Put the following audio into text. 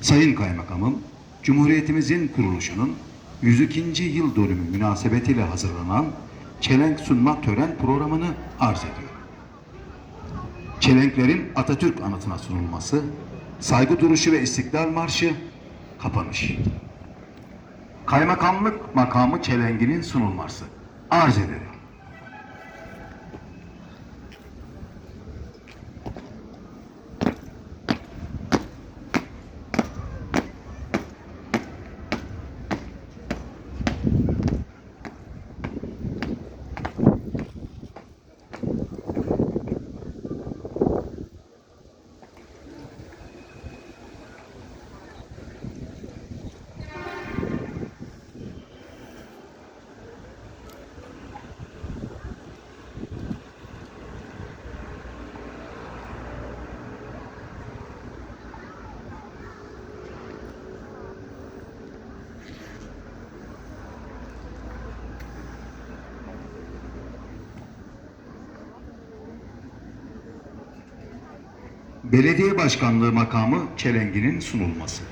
Sayın Kaymakamım, Cumhuriyetimizin kuruluşunun 102. yıl dönümü münasebetiyle hazırlanan çelenk sunma tören programını arz ediyor. Çelenklerin Atatürk anıtına sunulması, saygı duruşu ve istiklal marşı, kapanış. Kaymakamlık makamı çelenginin sunulması arz ederim. Belediye başkanlığı makamı çelenginin sunulması.